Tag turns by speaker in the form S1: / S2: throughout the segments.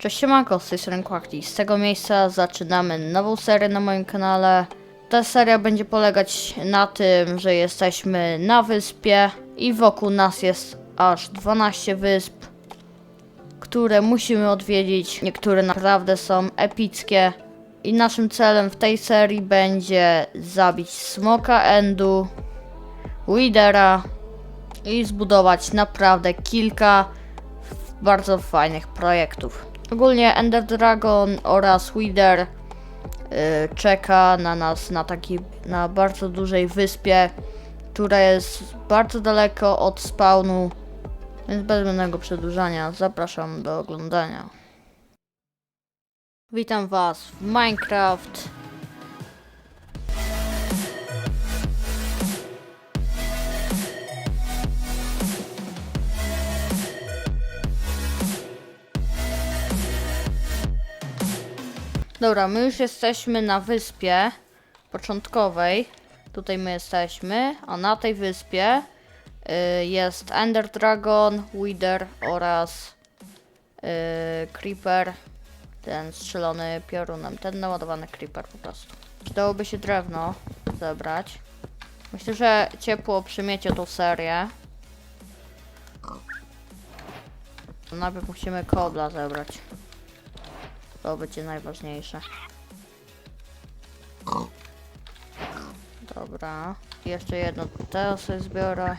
S1: Cześć siemanko, z tej strony. Z tego miejsca zaczynamy nową serię na moim kanale. Ta seria będzie polegać na tym, że jesteśmy na wyspie i wokół nas jest aż 12 wysp, które musimy odwiedzić. Niektóre naprawdę są epickie. I naszym celem w tej serii będzie zabić Smoka Endu, Widera i zbudować naprawdę kilka bardzo fajnych projektów. Ogólnie Ender Dragon oraz Wither y, czeka na nas na takiej, na bardzo dużej wyspie, która jest bardzo daleko od spawnu, więc bez zbędnego przedłużania zapraszam do oglądania. Witam Was w Minecraft. Dobra, my już jesteśmy na wyspie początkowej. Tutaj my jesteśmy, a na tej wyspie y, jest Ender Dragon, Wither oraz y, Creeper. Ten strzelony piorunem, ten naładowany Creeper po prostu. Przydałoby się drewno zebrać. Myślę, że ciepło przymiecie tą serię. Najpierw musimy kobla zebrać. To będzie najważniejsze. Dobra. Jeszcze jedno teraz sobie zbiorę.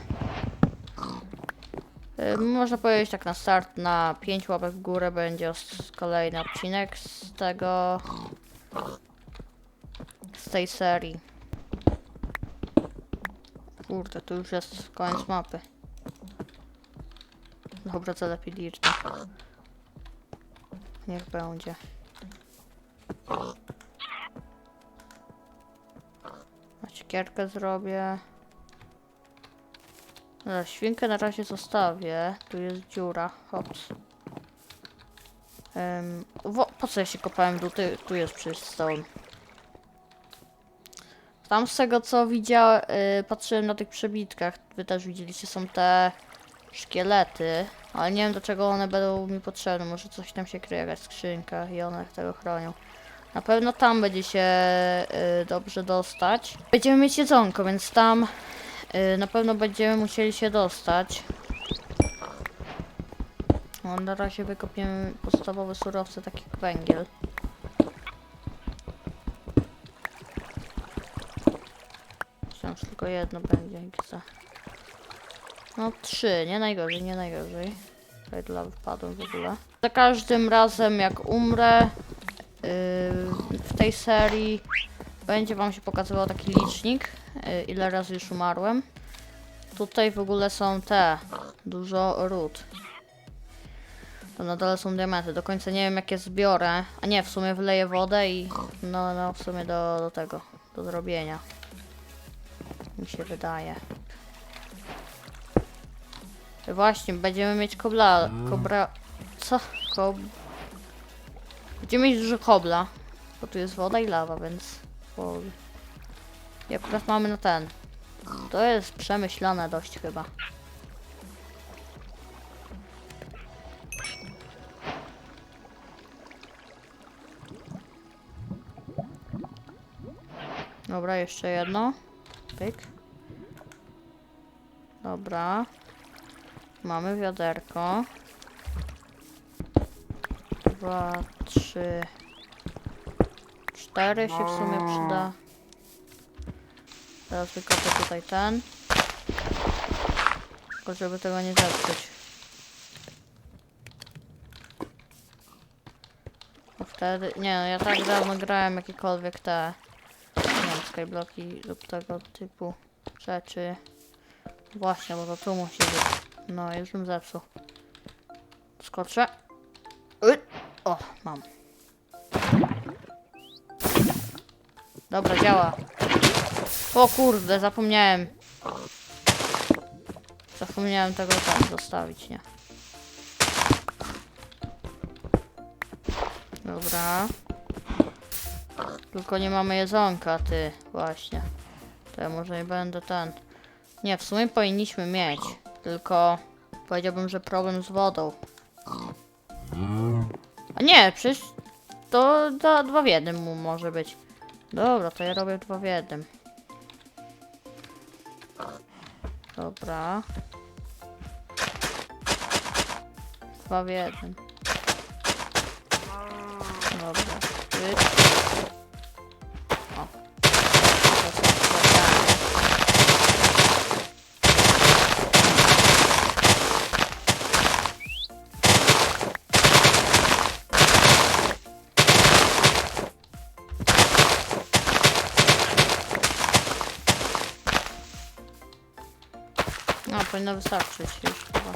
S1: Y, Można powiedzieć tak na start, na 5 łapek w górę będzie kolejny odcinek z tego... z tej serii. Kurde, tu już jest koniec mapy. Dobra, co lepiej liczby. Niech będzie. A Siekierkę zrobię. Dobra, świnkę na razie zostawię. Tu jest dziura. Hops. Um, wo, po co ja się kopałem? Tu, tu jest przecież. Tam z tego co widziałem, y, patrzyłem na tych przebitkach, wy też widzieliście, są te szkielety, ale nie wiem do czego one będą mi potrzebne. Może coś tam się kryje, jakaś skrzynka i one tego chronią. Na pewno tam będzie się y, dobrze dostać. Będziemy mieć jedzonko, więc tam y, na pewno będziemy musieli się dostać. No, na razie wykopiemy podstawowe surowce, takie jak węgiel. Że tylko jedno będzie. XD. No trzy, nie najgorzej, nie najgorzej. Dla wypadłem w ogóle. Za każdym razem jak umrę yy, w tej serii będzie wam się pokazywał taki licznik, yy, ile razy już umarłem. Tutaj w ogóle są te, dużo ród. To na dole są diamenty, do końca nie wiem jakie zbiorę. A nie, w sumie wleję wodę i no, no w sumie do, do tego, do zrobienia. Mi się wydaje. Właśnie, będziemy mieć kobla. Kobra. Co? Kob... Będziemy mieć dużo kobla. Bo tu jest woda i lawa, więc. O. I akurat mamy na ten. To jest przemyślane dość chyba. Dobra, jeszcze jedno. Pyk. Dobra. Mamy wiaderko. Dwa, trzy, cztery się w sumie przyda. Teraz wykopię tutaj ten. Tylko żeby tego nie zepsuć. Bo wtedy... Nie no, ja tak dawno grałem jakiekolwiek te... Nie wiem, skyblocki lub tego typu rzeczy. Właśnie, bo to tu musi być. No, już bym zepsuł. Skoczę. O, mam. Dobra, działa. O kurde, zapomniałem. Zapomniałem tego tam zostawić, nie? Dobra. Tylko nie mamy jedzonka, ty. Właśnie. To ja może nie będę ten... Nie, w sumie powinniśmy mieć. Tylko powiedziałbym, że problem z wodą. A nie, nie, przecież to da, dwa w jednym mu może być. Dobra, to ja robię dwa w jednym. Dobra. Dwa w jednym. Powinno wystarczyć już chyba.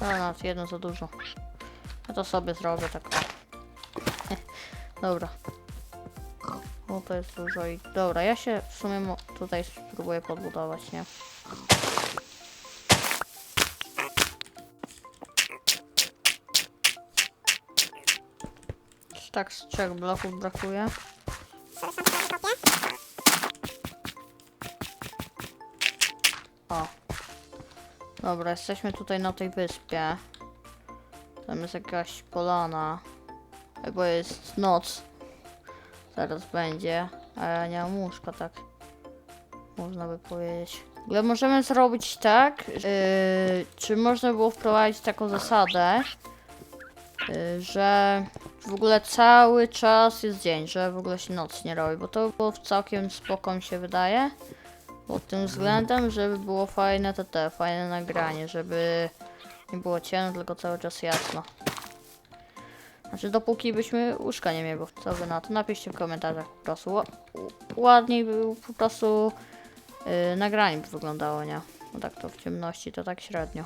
S1: No, nawet jedno za dużo. Ja to sobie zrobię tak. Dobra. No to jest dużo i... Dobra, ja się w sumie tutaj spróbuję podbudować, nie? Tak z trzech bloków brakuje? Dobra, jesteśmy tutaj na tej wyspie. Tam jest jakaś polana. Bo jest noc. Zaraz będzie. A ja nie mam łóżka, tak. Można by powiedzieć. Ale możemy zrobić tak, yy, czy można było wprowadzić taką zasadę, yy, że w ogóle cały czas jest dzień, że w ogóle się noc nie robi, bo to było całkiem spoko mi się wydaje. Pod tym względem, żeby było fajne TT, fajne nagranie, żeby nie było ciemno, tylko cały czas jasno. Znaczy dopóki byśmy łóżka nie mieli, bo co wy na to? Napiszcie w komentarzach po prostu. Ła- ładniej by po prostu yy, nagranie by wyglądało, nie? No tak to w ciemności to tak średnio.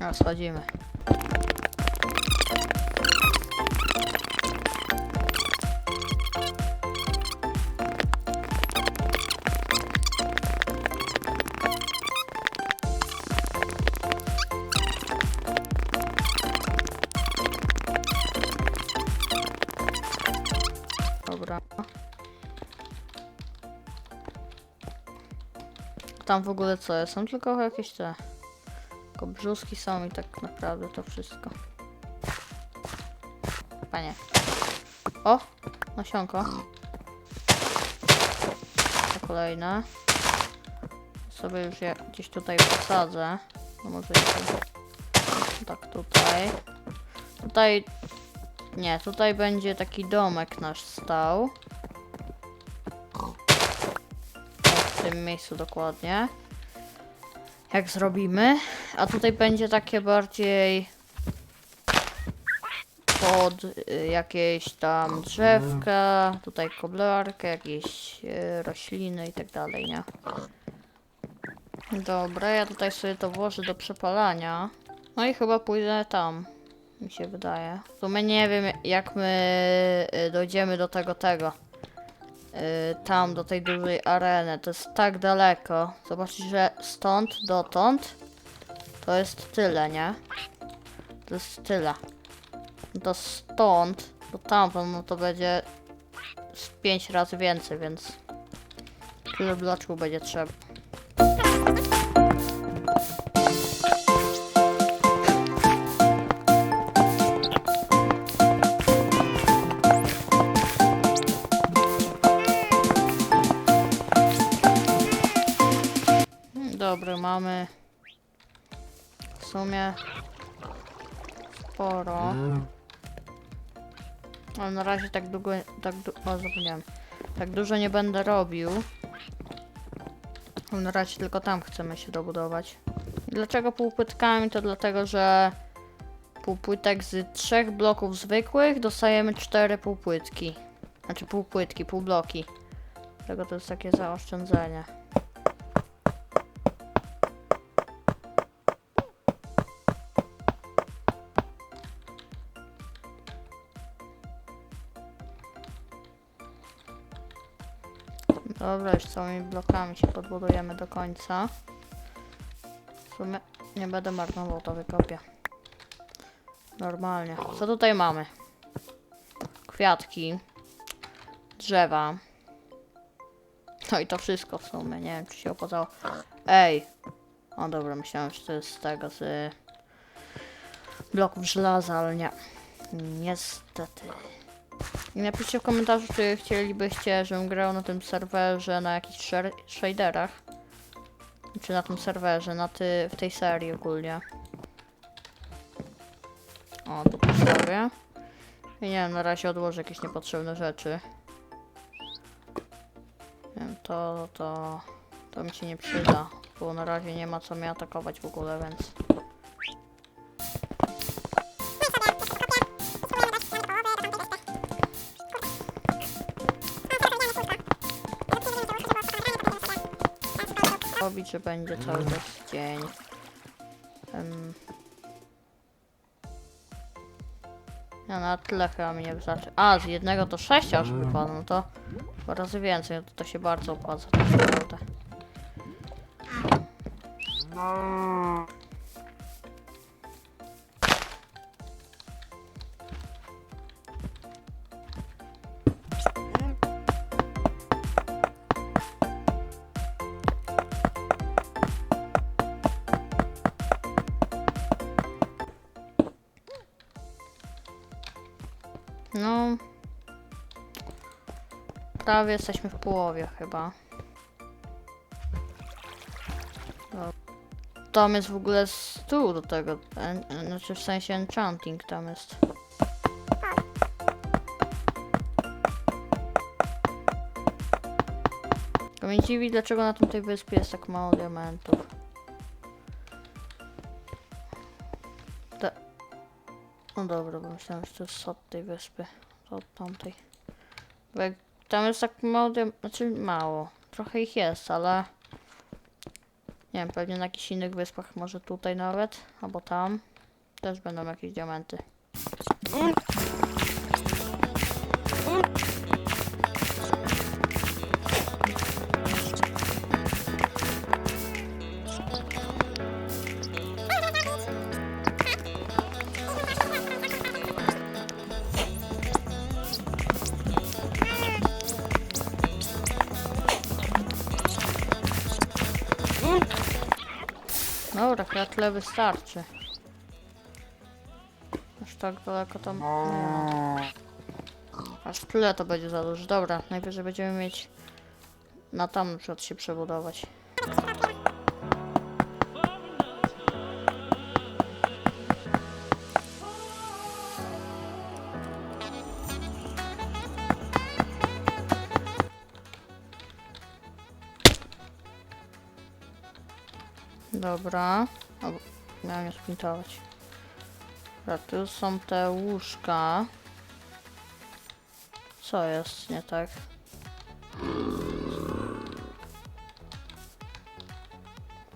S1: A schodzimy. Tam w ogóle co jest? Są tylko jakieś te... Tylko brzuski są i tak naprawdę to wszystko. Panie. O! Nasionko. To kolejne. Sobie już je gdzieś tutaj posadzę. No może tu. Tak tutaj. Tutaj nie, tutaj będzie taki domek nasz stał. Tym miejscu dokładnie. Jak zrobimy. A tutaj będzie takie bardziej pod y, jakieś tam drzewka, tutaj koblarkę, jakieś y, rośliny i tak dalej, nie? Dobra, ja tutaj sobie to włożę do przepalania. No i chyba pójdę tam mi się wydaje. W sumie nie wiem jak my y, dojdziemy do tego tego. Y, tam do tej dużej areny. To jest tak daleko. Zobaczcie, że stąd dotąd to jest tyle, nie? To jest tyle. To stąd do tamtąd no to będzie z 5 razy więcej, więc tyle bloczków będzie trzeba. Sumie sporo. Ale na razie tak długo, tak du zapomniałem. Tak dużo nie będę robił. Na razie tylko tam chcemy się dobudować. Dlaczego półpłytkami? To dlatego, że półpłytek z trzech bloków zwykłych dostajemy cztery półpłytki. Znaczy półpłytki, półbloki. Dlatego to jest takie zaoszczędzenie. Dobra, już całymi blokami się podbudujemy do końca. W sumie nie będę marnował, to wykopię. Normalnie. Co tutaj mamy? Kwiatki. Drzewa. No i to wszystko w sumie. Nie wiem, czy się opłacało. Ej! O dobra, myślałem, że to jest z tego, z... bloków żelaza, ale nie. Niestety. I napiszcie w komentarzu, czy chcielibyście, żebym grał na tym serwerze na jakichś shaderach. Czy na tym serwerze, na ty, w tej serii ogólnie. O, tu postawię. I nie wiem, na razie odłożę jakieś niepotrzebne rzeczy. Nie wiem, to, to, to mi się nie przyda, bo na razie nie ma co mnie atakować w ogóle, więc... robić, że będzie cały czas dzień. Em. Ja na tyle chyba mi nie wystarczy. A, z jednego to 6 aż wypada, no to dwa razy więcej, no to, to się bardzo opłaca tak naprawdę. Prawie jesteśmy w połowie chyba. Tam jest w ogóle stół do tego. en- en- Znaczy w sensie enchanting tam jest. Tylko mnie dziwi, dlaczego na tamtej wyspie jest tak mało diamentów. Te... No dobra, bo myślałem, że to jest od tej wyspy. To od tamtej. Bo jak tam jest tak mało, znaczy mało. Trochę ich jest, ale... Nie wiem, pewnie na jakichś innych wyspach, może tutaj nawet, albo tam. Też będą jakieś diamenty. Chyba tyle wystarczy. Aż tak daleko tam nie. Aż tyle to będzie za dużo. Dobra, najwyżej będziemy mieć na tam na przykład się przebudować. Dobra. Miałem je spintować. Dobra, tu są te łóżka. Co jest nie tak?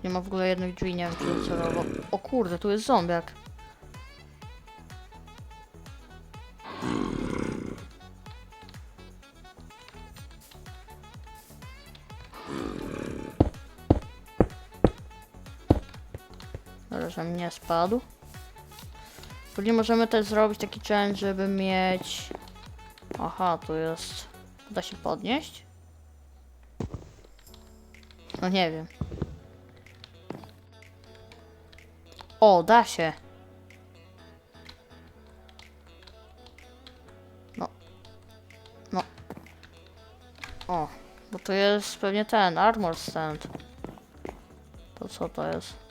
S1: Nie ma w ogóle jednych drzwi, nie wiem czy docelowo. O kurde, tu jest zombiak. Mnie spadł. Później możemy też zrobić taki challenge, żeby mieć... Aha, tu jest... Da się podnieść? No nie wiem. O, da się. No. No. O, bo to jest pewnie ten, armor stand. To co to jest?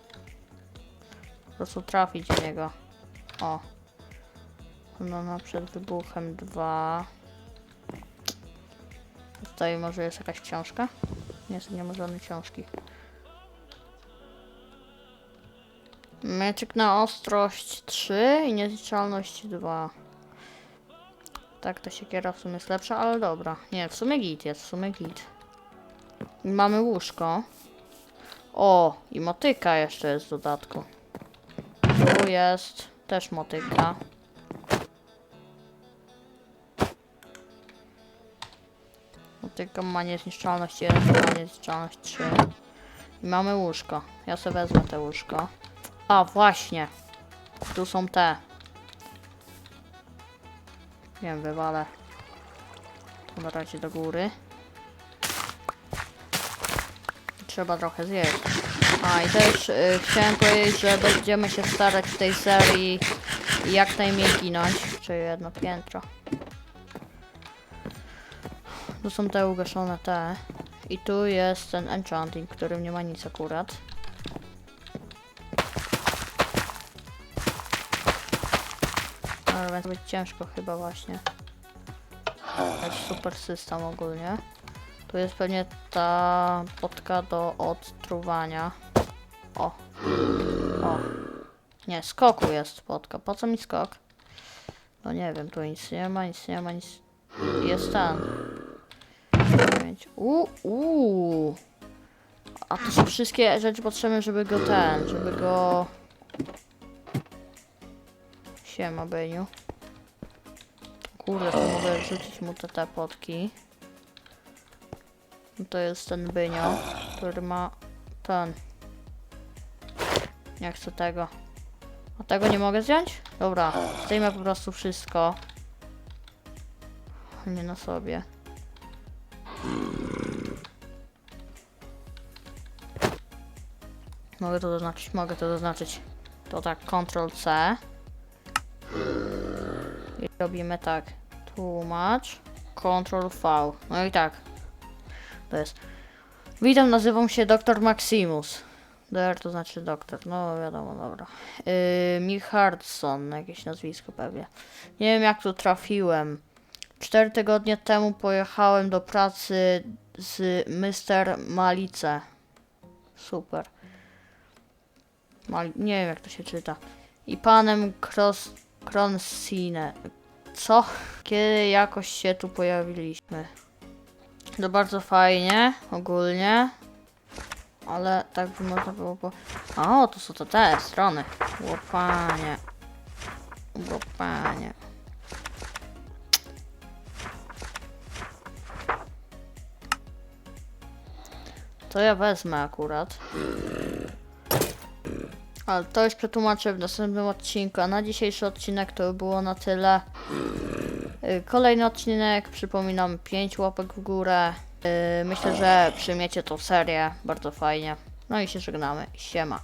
S1: Po prostu trafić w niego. O. No, no przed wybuchem dwa. Tutaj może jest jakaś książka? Nie, nie ma żadnej książki. Mieczyk na ostrość 3 i niezniszczalność 2. Tak, ta siekiera w sumie jest lepsza, ale dobra. Nie, w sumie git jest, w sumie git. I mamy łóżko. O, i motyka jeszcze jest w dodatku. Tu jest też motyka. Motyka ma niezniszczalność 1, ma niezniszczalność 3. I mamy łóżko. Ja sobie wezmę te łóżko. A, właśnie. Tu są te. Wiem, wywalę. To na razie do góry. Trzeba trochę zjeść. A i też y, chciałem powiedzieć, że będziemy się starać w tej serii jak najmniej ginąć, czy jedno piętro. Tu są te ugaszone te. I tu jest ten enchanting, którym nie ma nic akurat. Ale będzie ciężko chyba właśnie. Jest super system ogólnie. Tu jest pewnie ta potka do odtruwania. O. O. Nie, skoku jest potka. Po co mi skok? No nie wiem, tu nic nie ma, nic nie ma, nic. Jest ten. Uuu, uuu. A to są wszystkie rzeczy potrzebne, żeby go ten, żeby go... Siema, Beniu. Kurde, to mogę rzucić mu te, te potki. To jest ten Bynio, który ma ten. Nie chcę tego. A tego nie mogę zdjąć? Dobra, zdejmę po prostu wszystko. Nie na sobie. Mogę to zaznaczyć, mogę to zaznaczyć. To tak, Ctrl C. I robimy tak. Tłumacz. Ctrl V. No i tak. To jest. Witam, nazywam się dr Maximus. DR to znaczy doktor, no wiadomo, dobra. Yy, Micharson, jakieś nazwisko pewnie. Nie wiem jak tu trafiłem. Cztery tygodnie temu pojechałem do pracy z Mr. Malice. Super. Nie wiem jak to się czyta. I panem Cross Cronsine. Co? Kiedy jakoś się tu pojawiliśmy. To bardzo fajnie, ogólnie. Ale tak by można było po... O, to są to te strony. Łopanie. Łopanie. To ja wezmę akurat. Ale to już przetłumaczę w następnym odcinku. A na dzisiejszy odcinek to by było na tyle. Y, Kolejny odcinek, przypominam, 5 łapek w górę. Y, Myślę, że przyjmiecie tą serię bardzo fajnie. No i się żegnamy. Siema.